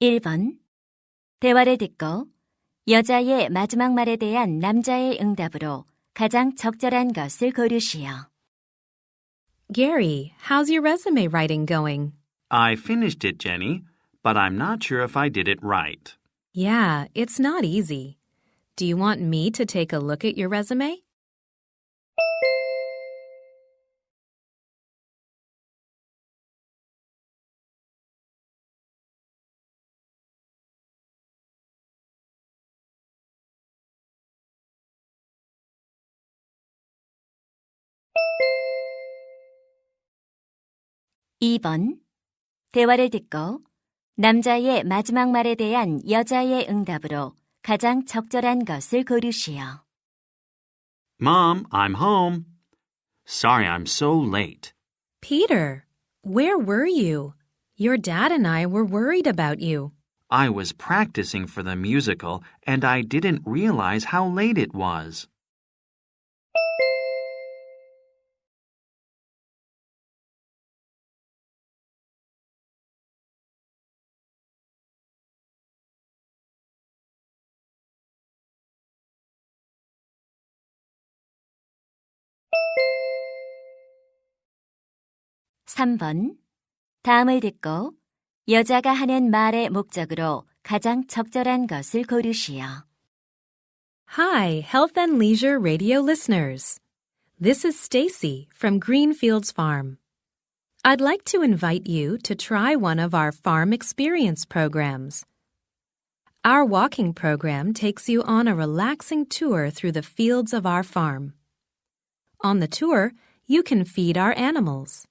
1번. 대화를 듣고 여자의 마지막 말에 대한 남자의 응답으로 가장 적절한 것을 고르시오. Gary, how's your resume writing going? I finished it, Jenny, but I'm not sure if I did it right. Yeah, it's not easy. Do you want me to take a look at your resume? 이 번 대화를 듣고 남자의 마지막 말에 대한 여자의 응답으로 가장 적절한 것을 고르시오. Mom, I'm home. Sorry I'm so late. Peter, where were you? Your dad and I were worried about you. I was practicing for the musical and I didn't realize how late it was. 삼번 다음을 듣고 여자가 하는 말의 목적으로 가장 적절한 것을 고르시오. Hi, Health and Leisure Radio listeners. This is Stacy from Greenfields Farm. I'd like to invite you to try one of our farm experience programs. Our walking program takes you on a relaxing tour through the fields of our farm. On the tour, you can feed our animals.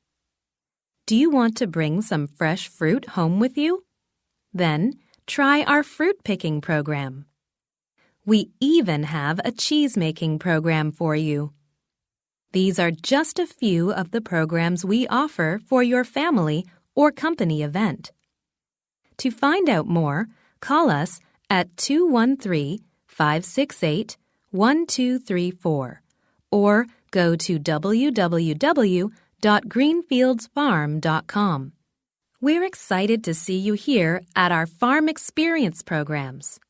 Do you want to bring some fresh fruit home with you? Then try our fruit picking program. We even have a cheese making program for you. These are just a few of the programs we offer for your family or company event. To find out more, call us at 213 568 1234 or go to www.greenfieldsfarm.com. We're excited to see you here at our farm experience programs.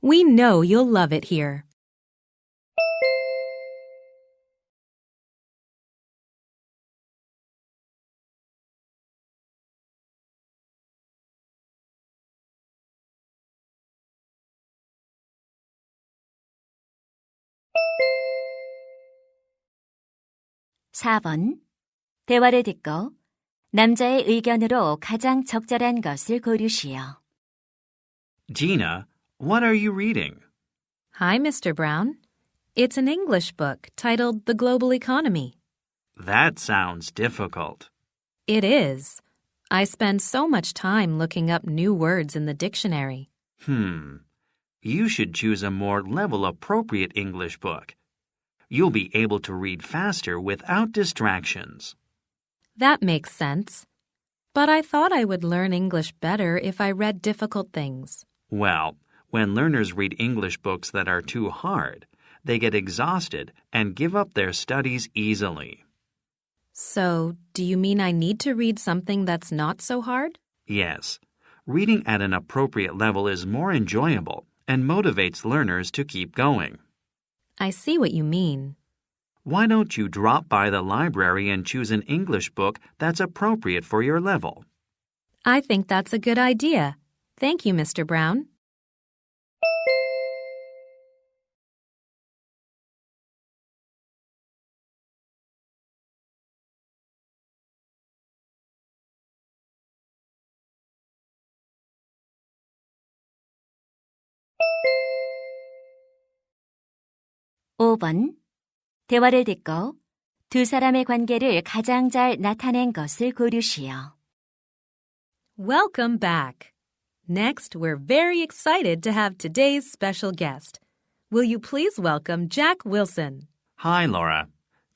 We know you'll love it here. 사번 대화를 듣고 남자의 의견으로 가장 적절한 것을 고르시오. Gina, what are you reading? Hi, Mr. Brown. It's an English book titled The Global Economy. That sounds difficult. It is. I spend so much time looking up new words in the dictionary. Hmm. You should choose a more level appropriate English book. You'll be able to read faster without distractions. That makes sense. But I thought I would learn English better if I read difficult things. Well, when learners read English books that are too hard, they get exhausted and give up their studies easily. So, do you mean I need to read something that's not so hard? Yes, reading at an appropriate level is more enjoyable and motivates learners to keep going. I see what you mean. Why don't you drop by the library and choose an English book that's appropriate for your level? I think that's a good idea. Thank you, Mr. Brown. 오번 대화를 듣고 두 사람의 관계를 가장 잘 나타낸 것을 고르시오. Welcome back. Next, we're very excited to have today's special guest. Will you please welcome Jack Wilson? Hi, Laura.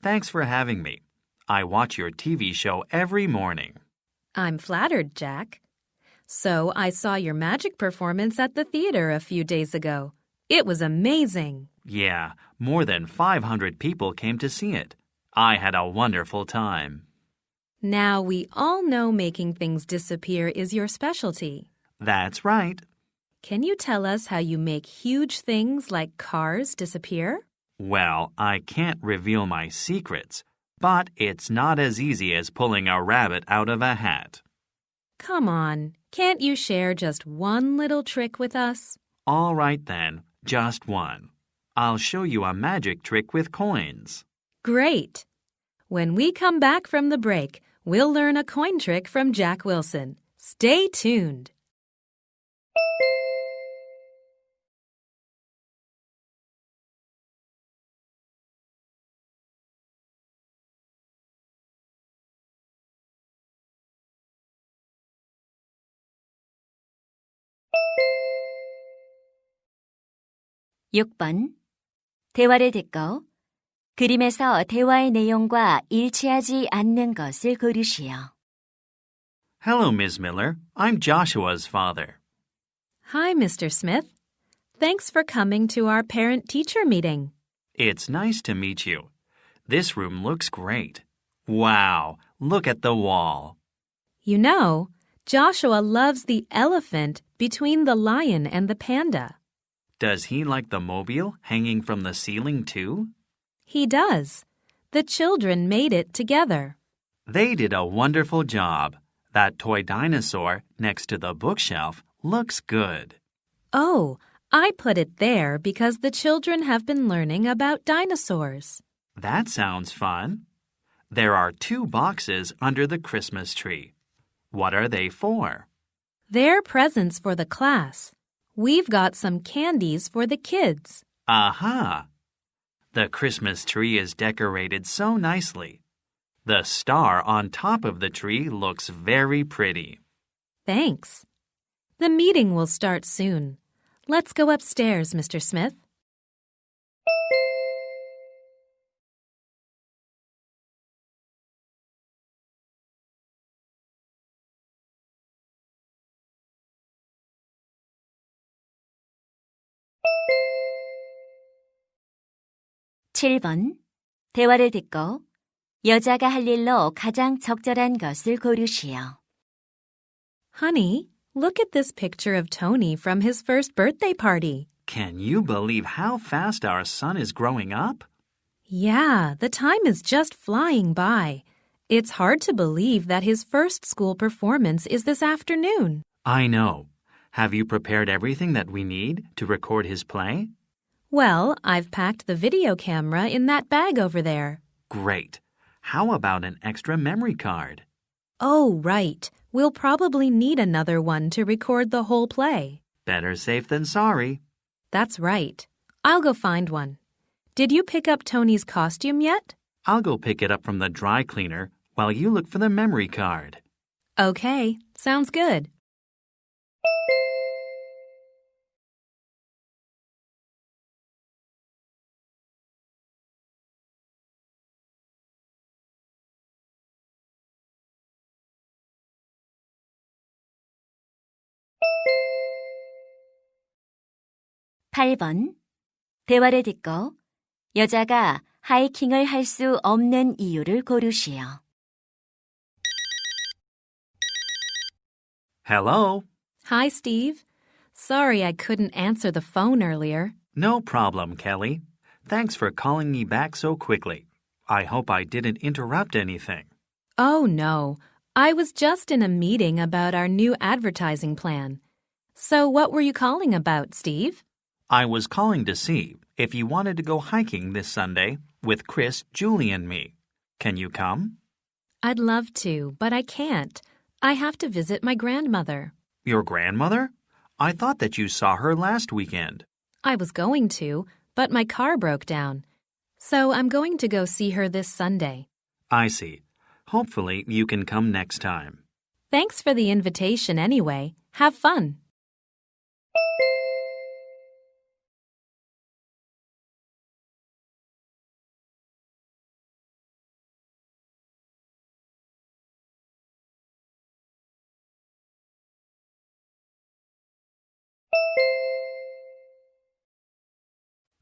Thanks for having me. I watch your TV show every morning. I'm flattered, Jack. So, I saw your magic performance at the theater a few days ago. It was amazing. Yeah, more than 500 people came to see it. I had a wonderful time. Now, we all know making things disappear is your specialty. That's right. Can you tell us how you make huge things like cars disappear? Well, I can't reveal my secrets, but it's not as easy as pulling a rabbit out of a hat. Come on, can't you share just one little trick with us? All right then, just one. I'll show you a magic trick with coins. Great! When we come back from the break, we'll learn a coin trick from Jack Wilson. Stay tuned. 육번 대화를 듣고 그림에서 대화의 내용과 일치하지 않는 것을 고르시오. Hello, Miss Miller. I'm Joshua's father. Hi, Mr. Smith. Thanks for coming to our parent teacher meeting. It's nice to meet you. This room looks great. Wow, look at the wall. You know, Joshua loves the elephant between the lion and the panda. Does he like the mobile hanging from the ceiling too? He does. The children made it together. They did a wonderful job. That toy dinosaur next to the bookshelf looks good. Oh, I put it there because the children have been learning about dinosaurs. That sounds fun. There are two boxes under the Christmas tree. What are they for? They're presents for the class. We've got some candies for the kids. Aha! The Christmas tree is decorated so nicely. The star on top of the tree looks very pretty. Thanks. The meeting will start soon. Let's go upstairs, Mr. Smith. 칠 번 대화를 듣고 여자가 할 일로 가장 적절한 것을 고르시오. Honey, look at this picture of Tony from his first birthday party. Can you believe how fast our son is growing up? Yeah, the time is just flying by. It's hard to believe that his first school performance is this afternoon. I know. Have you prepared everything that we need to record his play? Well, I've packed the video camera in that bag over there. Great. How about an extra memory card? Oh, right. We'll probably need another one to record the whole play. Better safe than sorry. That's right. I'll go find one. Did you pick up Tony's costume yet? I'll go pick it up from the dry cleaner while you look for the memory card. Okay, sounds good. 팔 번 대화를 듣고 여자가 하이킹을 할 수 없는 이유를 고르시오. Hello? Hi, Steve. Sorry I couldn't answer the phone earlier. No problem, Kelly. Thanks for calling me back so quickly. I hope I didn't interrupt anything. Oh, no. I was just in a meeting about our new advertising plan. So, what were you calling about, Steve? I was calling to see if you wanted to go hiking this Sunday with Chris, Julie, and me. Can you come? I'd love to, but I can't. I have to visit my grandmother. Your grandmother? I thought that you saw her last weekend. I was going to, but my car broke down. So I'm going to go see her this Sunday. I see. Hopefully, you can come next time. Thanks for the invitation anyway. Have fun.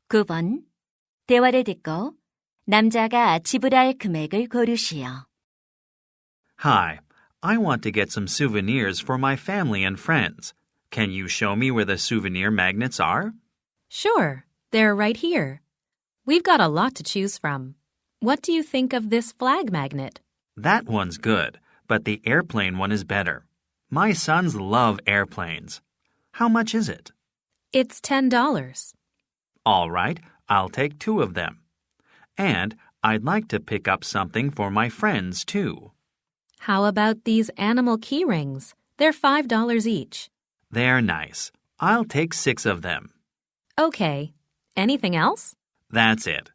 구 번 대화를 듣고 남자가 지불할 금액을 고르시오. Hi, I want to get some souvenirs for my family and friends. Can you show me where the souvenir magnets are? Sure, they're right here. We've got a lot to choose from. What do you think of this flag magnet? That one's good, but the airplane one is better. My sons love airplanes. How much is it? It's $10. All right, I'll take two of them. And I'd like to pick up something for my friends, too. How about these animal key rings? They're $5 each. They're nice. I'll take six of them. Okay. Anything else? That's it.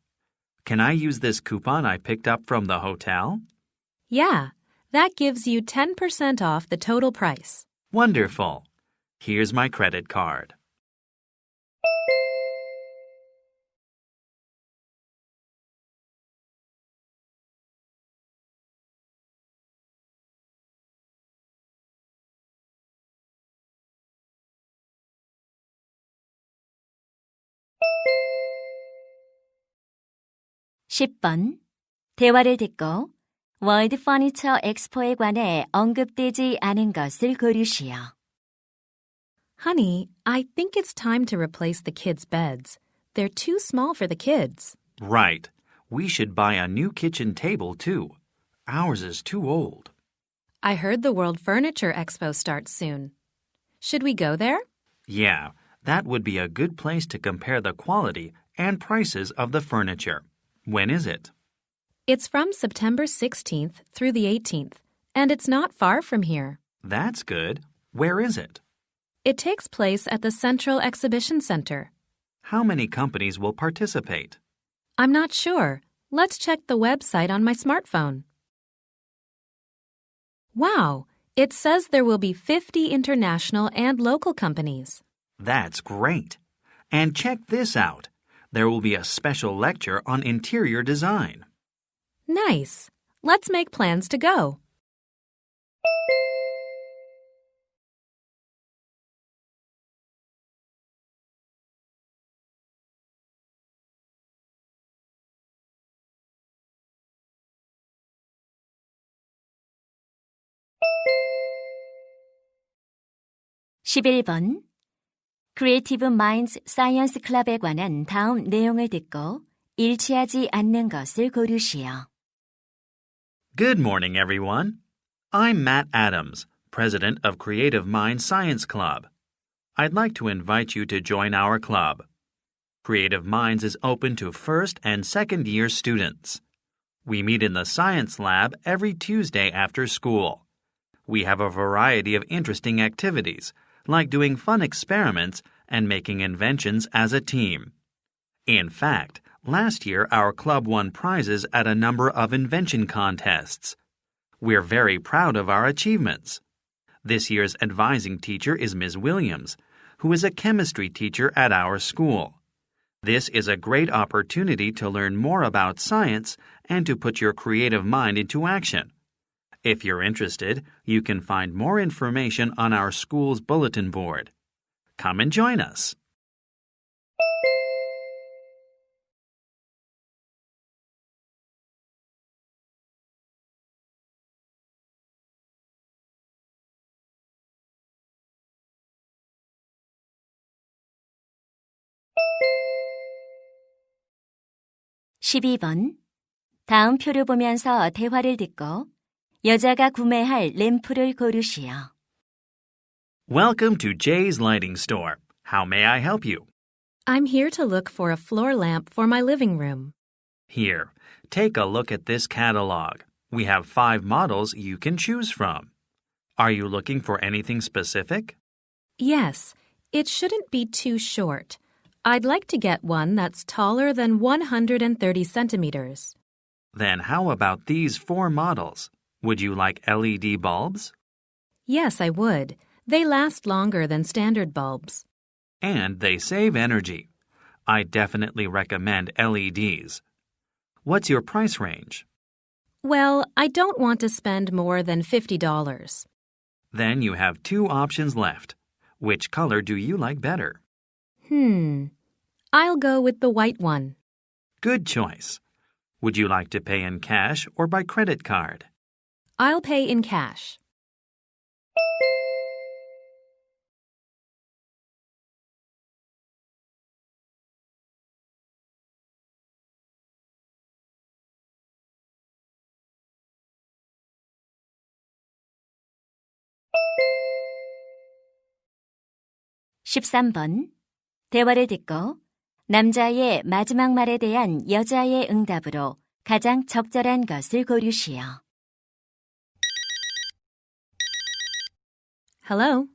Can I use this coupon I picked up from the hotel? Yeah, that gives you 10% off the total price. Wonderful. Here's my credit card. 십 번 대화를 듣고 월드 퍼니처 엑스포에 관해 언급되지 않은 것을 고르시오. Honey, I think it's time to replace the kids' beds. They're too small for the kids. Right. We should buy a new kitchen table, too. Ours is too old. I heard the World Furniture Expo starts soon. Should we go there? Yeah, that would be a good place to compare the quality and prices of the furniture. When is it? It's from September 16th through the 18th, and it's not far from here. That's good. Where is it? It takes place at the Central Exhibition Center. How many companies will participate? I'm not sure. Let's check the website on my smartphone. Wow, it says there will be 50 international and local companies. That's great. And check this out there will be a special lecture on interior design. Nice. Let's make plans to go. (11번) 크리에이티브 마인ds 사이언스 클럽에 관한 다음 내용을 듣고 일치하지 않는 것을 고르시오. Good morning, everyone. I'm Matt Adams, president of Creative Mind Science Club. I'd like to invite you to join our club. Creative Minds is open to first and second year students. We meet in the science lab every Tuesday after school. We have a variety of interesting activities, like doing fun experiments and making inventions as a team. In fact, last year our club won prizes at a number of invention contests. We're very proud of our achievements. This year's advising teacher is Ms. Williams, who is a chemistry teacher at our school. This is a great opportunity to learn more about science and to put your creative mind into action. If you're interested, you can find more information on our school's bulletin board. Come and join us. 십이 번 다음 표를 보면서 대화를 듣고 여자가 구매할 램프를 고르시오. Welcome to Jay's Lighting Store. How may I help you? I'm here to look for a floor lamp for my living room. Here, take a look at this catalog. We have five models you can choose from. Are you looking for anything specific? Yes, it shouldn't be too short. I'd like to get one that's taller than 130 centimeters. Then how about these four models? Would you like LED bulbs? Yes, I would. They last longer than standard bulbs. And they save energy. I definitely recommend LEDs. What's your price range? Well, I don't want to spend more than $50. Then you have two options left. Which color do you like better? Hmm. I'll go with the white one. Good choice. Would you like to pay in cash or by credit card? I'll pay in cash. (13번) 대화를 듣고 남자의 마지막 말에 대한 여자의 응답으로 가장 적절한 것을 고르시오. Hello.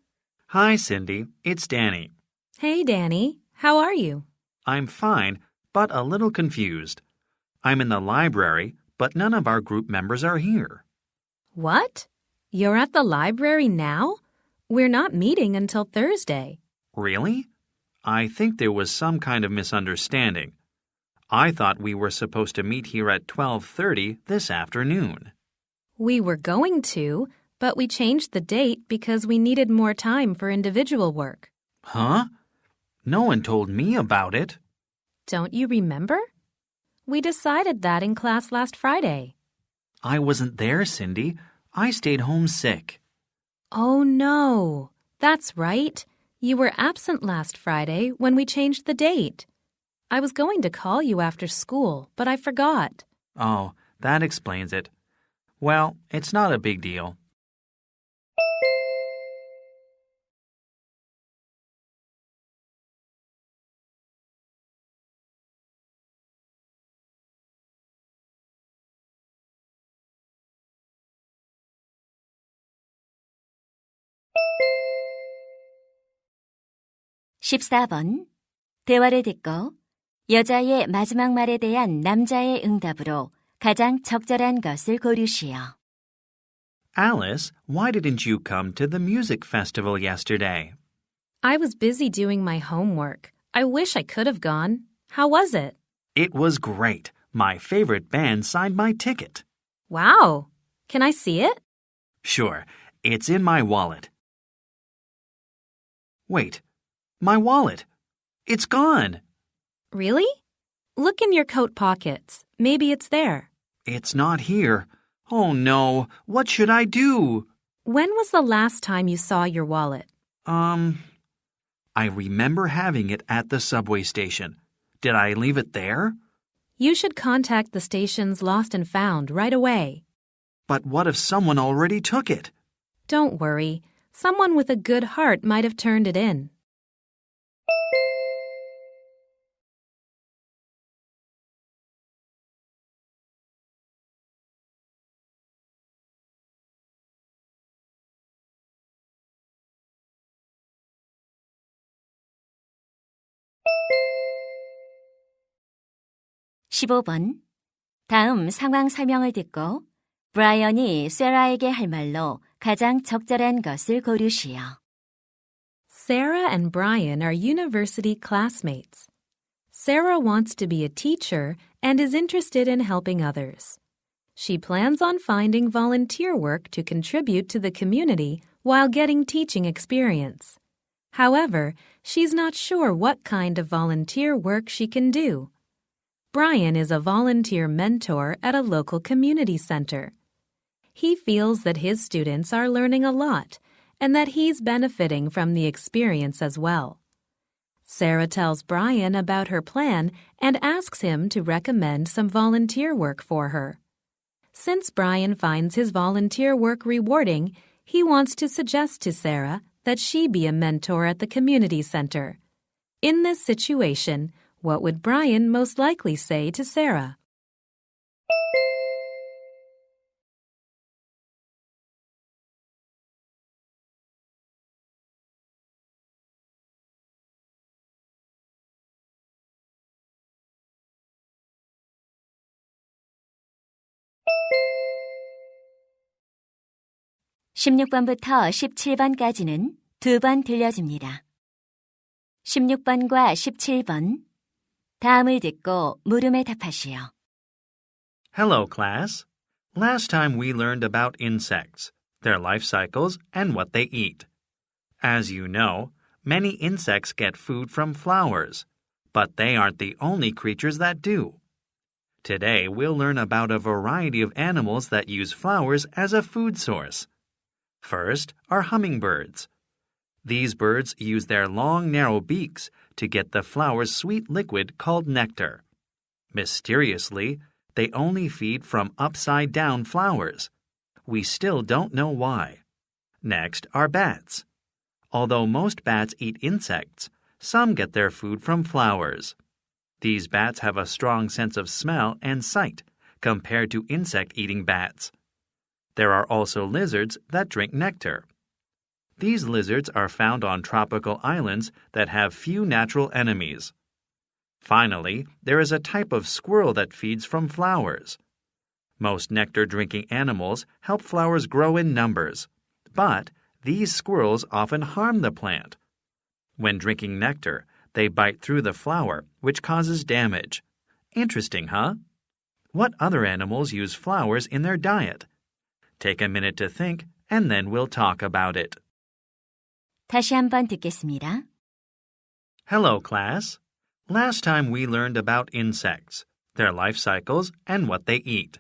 Hi, Cindy. It's Danny. Hey, Danny. How are you? I'm fine, but a little confused. I'm in the library, but none of our group members are here. What? You're at the library now? We're not meeting until Thursday. Really? I think there was some kind of misunderstanding. I thought we were supposed to meet here at 12:30 this afternoon. We were going to, but we changed the date because we needed more time for individual work. Huh? No one told me about it. Don't you remember? We decided that in class last Friday. I wasn't there, Cindy. I stayed home sick. Oh no. That's right. You were absent last Friday when we changed the date. I was going to call you after school, but I forgot. Oh, that explains it. Well, it's not a big deal. (14번) 대화를 듣고 여자의 마지막 말에 대한 남자의 응답으로 가장 적절한 것을 고르시오. Alice, why didn't you come to the music festival yesterday? I was busy doing my homework. I wish I could have gone. How was it? It was great. My favorite band signed my ticket. Wow. Can I see it? Sure, it's in my wallet. Wait, my wallet. It's gone. Really? Look in your coat pockets. Maybe it's there. It's not here. Oh no, what should I do? When was the last time you saw your wallet? Um, I remember having it at the subway station. Did I leave it there? You should contact the station's Lost and Found right away. But what if someone already took it? Don't worry. Someone with a good heart might have turned it in. (15번) 다음 상황 설명을 듣고 브라이언이 세라에게 할 말로 가장 적절한 것을 고르시오. Sarah and Brian are university classmates. Sarah wants to be a teacher and is interested in helping others. She plans on finding volunteer work to contribute to the community while getting teaching experience. However, she's not sure what kind of volunteer work she can do. Brian is a volunteer mentor at a local community center. He feels that his students are learning a lot and that he's benefiting from the experience as well. Sarah tells Brian about her plan and asks him to recommend some volunteer work for her. Since Brian finds his volunteer work rewarding, he wants to suggest to Sarah that she be a mentor at the community center. In this situation, what would Brian most likely say to Sarah? (16번부터 17번까지는 두 번 들려줍니다. 16번과 17번 다음을 듣고 물음에 답하시오. Hello, class. Last time we learned about insects, their life cycles, and what they eat. As you know, many insects get food from flowers, but they aren't the only creatures that do. Today, we'll learn about a variety of animals that use flowers as a food source. First are hummingbirds. these birds use their long, narrow beaks to get the flower's sweet liquid called nectar. Mysteriously, they only feed from upside down flowers. We still don't know why. Next are bats. Although most bats eat insects, some get their food from flowers. These bats have a strong sense of smell and sight compared to insect eating bats. There are also lizards that drink nectar. These lizards are found on tropical islands that have few natural enemies. Finally, there is a type of squirrel that feeds from flowers. Most nectar drinking animals help flowers grow in numbers, but these squirrels often harm the plant. When drinking nectar, they bite through the flower, which causes damage. Interesting, huh? What other animals use flowers in their diet? Take a minute to think, and then we'll talk about it. 다시 한번 듣겠습니다. Hello, class. Last time we learned about insects, their life cycles, and what they eat.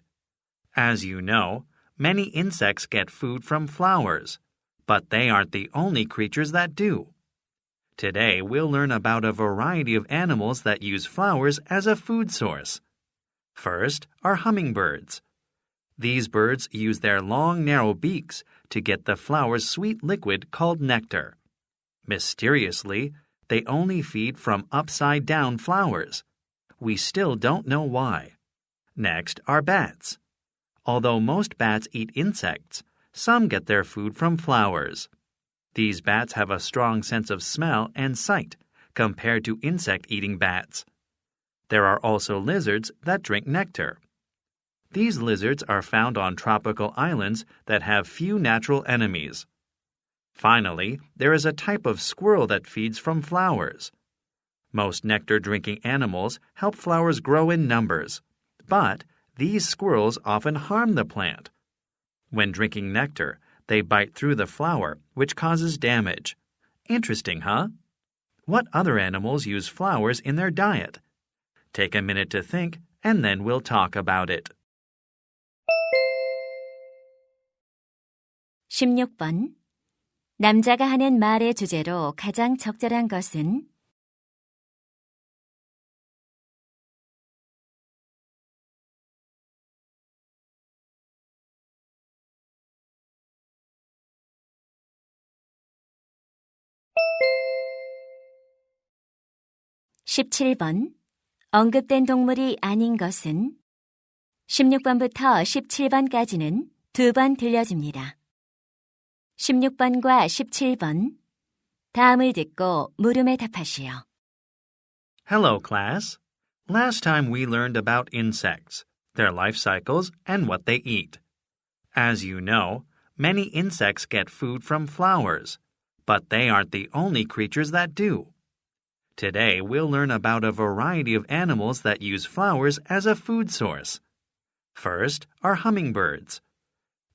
As you know, many insects get food from flowers, but they aren't the only creatures that do. Today, we'll learn about a variety of animals that use flowers as a food source. First are hummingbirds. These birds use their long, narrow beaks to get the flower's sweet liquid called nectar. Mysteriously, they only feed from upside down flowers. We still don't know why. Next are bats. Although most bats eat insects, some get their food from flowers. These bats have a strong sense of smell and sight compared to insect eating bats. There are also lizards that drink nectar. These lizards are found on tropical islands that have few natural enemies. Finally, there is a type of squirrel that feeds from flowers. Most nectar drinking animals help flowers grow in numbers, but these squirrels often harm the plant. When drinking nectar, they bite through the flower, which causes damage. Interesting, huh? What other animals use flowers in their diet? Take a minute to think, and then we'll talk about it. 16번. 남자가 하는 말의 주제로 가장 적절한 것은 (17번) 언급된 동물이 아닌 것은 16번부터 17번까지는 두 번 들려줍니다. 16번과 17번. 다음을 듣고 물음에 답하시오. Hello, class. Last time we learned about insects, their life cycles, and what they eat. As you know, many insects get food from flowers, but they aren't the only creatures that do. Today, we'll learn about a variety of animals that use flowers as a food source. First are hummingbirds.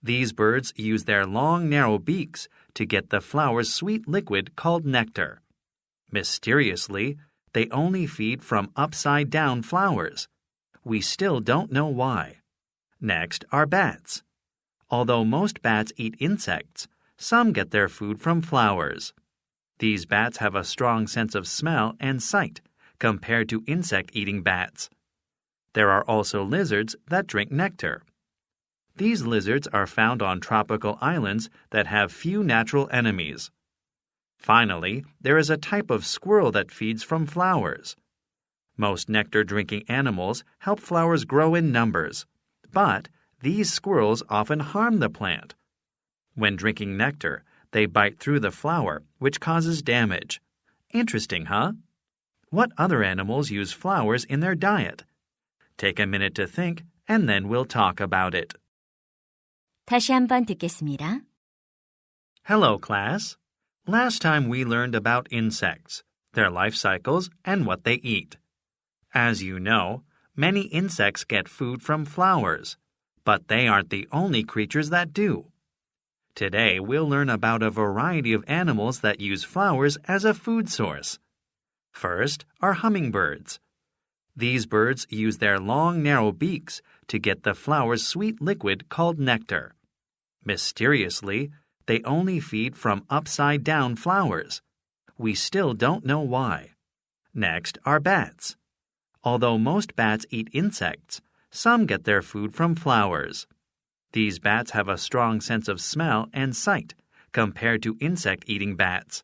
These birds use their long, narrow beaks to get the flower's sweet liquid called nectar. Mysteriously, they only feed from upside down flowers. We still don't know why. Next are bats. Although most bats eat insects, some get their food from flowers. These bats have a strong sense of smell and sight compared to insect eating bats. There are also lizards that drink nectar. These lizards are found on tropical islands that have few natural enemies. Finally, there is a type of squirrel that feeds from flowers. Most nectar drinking animals help flowers grow in numbers, but these squirrels often harm the plant. When drinking nectar, they bite through the flower, which causes damage. Interesting, huh? What other animals use flowers in their diet? Take a minute to think, and then we'll talk about it. 다시 한번 듣겠습니다. Hello, class. Last time we learned about insects, their life cycles, and what they eat. As you know, many insects get food from flowers, but they aren't the only creatures that do. Today, we'll learn about a variety of animals that use flowers as a food source. First are hummingbirds. These birds use their long, narrow beaks to get the flower's sweet liquid called nectar. Mysteriously, they only feed from upside down flowers. We still don't know why. Next are bats. Although most bats eat insects, some get their food from flowers. These bats have a strong sense of smell and sight compared to insect eating bats.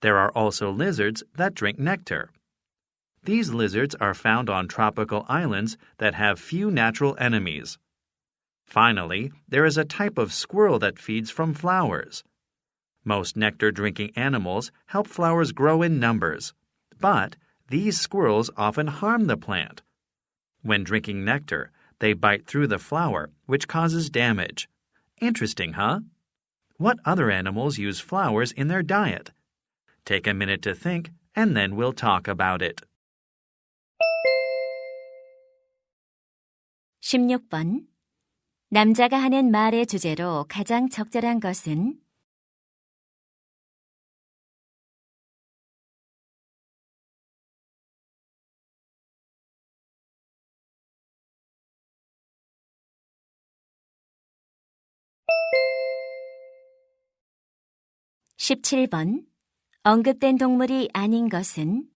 There are also lizards that drink nectar. These lizards are found on tropical islands that have few natural enemies. Finally, there is a type of squirrel that feeds from flowers. Most nectar drinking animals help flowers grow in numbers, but these squirrels often harm the plant. When drinking nectar, they bite through the flower, which causes damage. Interesting, huh? What other animals use flowers in their diet? Take a minute to think, and then we'll talk about it. 16번. 남자가 하는 말의 주제로 가장 적절한 것은? (17번) 언급된 동물이 아닌 것은